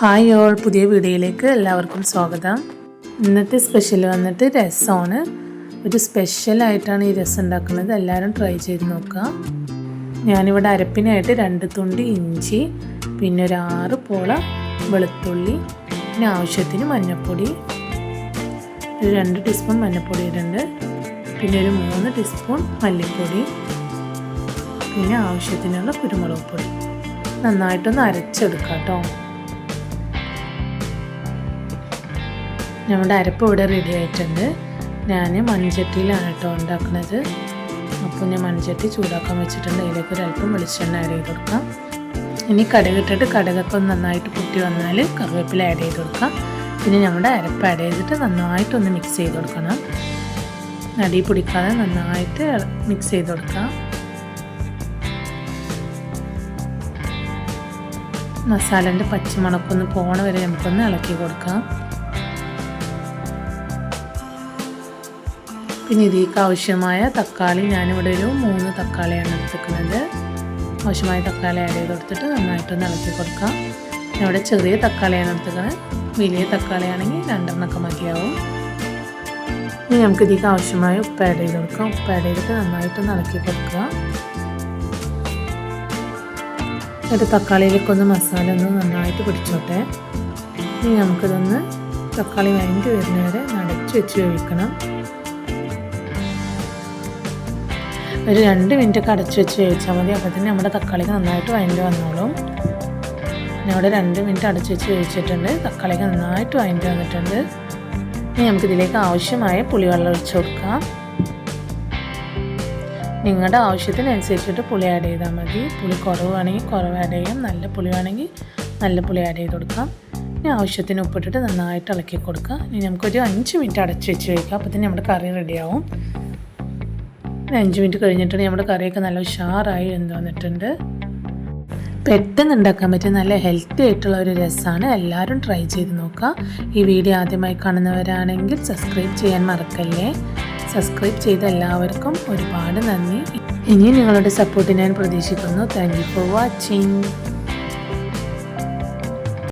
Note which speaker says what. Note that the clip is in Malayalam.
Speaker 1: ഹായ് ഓൾ പുതിയ വീഡിയോയിലേക്ക് എല്ലാവർക്കും സ്വാഗതം. ഇന്നത്തെ സ്പെഷ്യൽ വന്നിട്ട് രസമാണ്. ഒരു സ്പെഷ്യലായിട്ടാണ് ഈ രസം ഉണ്ടാക്കുന്നത്. എല്ലാവരും ട്രൈ ചെയ്ത് നോക്കുക. ഞാനിവിടെ അരപ്പിനായിട്ട് രണ്ട് തുണ്ടി ഇഞ്ചി പിന്നെ ഒരു ആറ് പോള വെളുത്തുള്ളി പിന്നെ ആവശ്യത്തിന് മഞ്ഞൾപ്പൊടി ഒരു രണ്ട് ടീസ്പൂൺ മഞ്ഞൾപ്പൊടി ഇടുന്നുണ്ട് പിന്നെ ഒരു മൂന്ന് ടീസ്പൂൺ മല്ലിപ്പൊടി പിന്നെ ആവശ്യത്തിനുള്ള കുരുമുളക് പൊടി. നന്നായിട്ടൊന്ന് അരച്ചെടുക്കാം കേട്ടോ നമ്മുടെ അരപ്പ് ഇവിടെ റെഡി ആയിട്ടുണ്ട്. ഞാൻ മൺചട്ടിയിലാണ് കേട്ടോ ഉണ്ടാക്കുന്നത്. അപ്പോൾ ഞാൻ മൺചട്ടി ചൂടാക്കാൻ വെച്ചിട്ടുണ്ട്. അതിലേക്ക് ഒരു അല്പം വെളിച്ചെണ്ണ ആഡ് ചെയ്ത് കൊടുക്കാം. ഇനി കടുക് ഇട്ടിട്ട് കടുകൊക്കെ ഒന്ന് നന്നായിട്ട് പൊട്ടി വന്നാൽ കറിവേപ്പില ആഡ് ചെയ്ത് കൊടുക്കാം. പിന്നെ നമ്മുടെ അരപ്പ് ആഡ് ചെയ്തിട്ട് നന്നായിട്ടൊന്ന് മിക്സ് ചെയ്ത് കൊടുക്കണം. അടി പിടിക്കാതെ നന്നായിട്ട് മിക്സ് ചെയ്ത് കൊടുക്കാം. മസാലന്റെ പച്ചമുളക്കൊന്ന് പോണ വരെ നമുക്കൊന്ന് ഇളക്കി കൊടുക്കാം. പിന്നെ ഇതിലേക്ക് ആവശ്യമായ തക്കാളി ഞാനിവിടെ ഒരു മൂന്ന് തക്കാളിയാണ് എടുത്തിരിക്കുന്നത്. ആവശ്യമായ തക്കാളി ആഡ് ചെയ്ത് കൊടുത്തിട്ട് നന്നായിട്ടൊന്ന് ഇളക്കി കൊടുക്കാം. ഇവിടെ ചെറിയ തക്കാളിയാണ് എടുത്തിരിക്കുന്നത്. വലിയ തക്കാളിയാണെങ്കിൽ രണ്ടെണ്ണമൊക്കെ മതിയാവും. ഇനി നമുക്ക് ഇതിലേക്ക് ആവശ്യമായ ഉപ്പ് ആഡ് ചെയ്ത് കൊടുക്കാം. ഉപ്പ് ആഡ് ചെയ്തിട്ട് നന്നായിട്ടൊന്ന് ഇളക്കി കൊടുക്കുക. എന്നിട്ട് തക്കാളിയിലേക്ക് ഒന്ന് മസാല ഒന്ന് നന്നായിട്ട് പിടിച്ചോട്ടെ. ഇനി നമുക്കിതൊന്ന് തക്കാളി വഴണ്ടി വരുന്നവരെ നടച്ച് വെച്ച് വേവിക്കണം. ഒരു രണ്ട് മിനിറ്റ് ഒക്കെ അടച്ച് വെച്ച് വേവിച്ചാൽ മതി. അപ്പോൾ തന്നെ നമ്മുടെ തക്കാളിക്ക് നന്നായിട്ട് വയന്റ് വന്നോളും. ഞാൻ അവിടെ രണ്ട് മിനിറ്റ് അടച്ച് വെച്ച് വേവിച്ചിട്ടുണ്ട്. തക്കാളിക്ക് നന്നായിട്ട് വയന്റ് വന്നിട്ടുണ്ട്. ഇനി നമുക്ക് ഇതിലേക്ക് ആവശ്യമായ പുളിവെള്ളം ഒഴിച്ച് കൊടുക്കാം. നിങ്ങളുടെ ആവശ്യത്തിനനുസരിച്ചിട്ട് പുളി ആഡ് ചെയ്താൽ മതി. പുളി കുറവാണെങ്കിൽ കുറവ് ആഡ് ചെയ്യാം. നല്ല പുളി വേണമെങ്കിൽ നല്ല പുളി ആഡ് ചെയ്ത് കൊടുക്കാം. ഇനി ആവശ്യത്തിന് ഉപ്പിട്ടിട്ട് നന്നായിട്ട് ഇളക്കി കൊടുക്കുക. ഇനി നമുക്കൊരു അഞ്ച് മിനിറ്റ് അടച്ച് വെച്ച് വയ്ക്കാം അപ്പോൾ തന്നെ നമ്മുടെ കറി റെഡിയാവും അഞ്ച് മിനിറ്റ് കഴിഞ്ഞിട്ടാണ് നമ്മുടെ കറിയൊക്കെ നല്ല ഉഷാറായി എന്ന് വന്നിട്ടുണ്ട്. പെട്ടെന്ന് ഉണ്ടാക്കാൻ പറ്റിയ നല്ല ഹെൽത്തി ആയിട്ടുള്ള ഒരു രസമാണ് എല്ലാവരും ട്രൈ ചെയ്ത് നോക്കുക. ഈ വീഡിയോ ആദ്യമായി കാണുന്നവരാണെങ്കിൽ സബ്സ്ക്രൈബ് ചെയ്യാൻ മറക്കല്ലേ? സബ്സ്ക്രൈബ് ചെയ്ത എല്ലാവർക്കും ഒരുപാട് നന്ദി. ഇനിയും നിങ്ങളുടെ സപ്പോർട്ട് ഞാൻ പ്രതീക്ഷിക്കുന്നു. Thank you for watching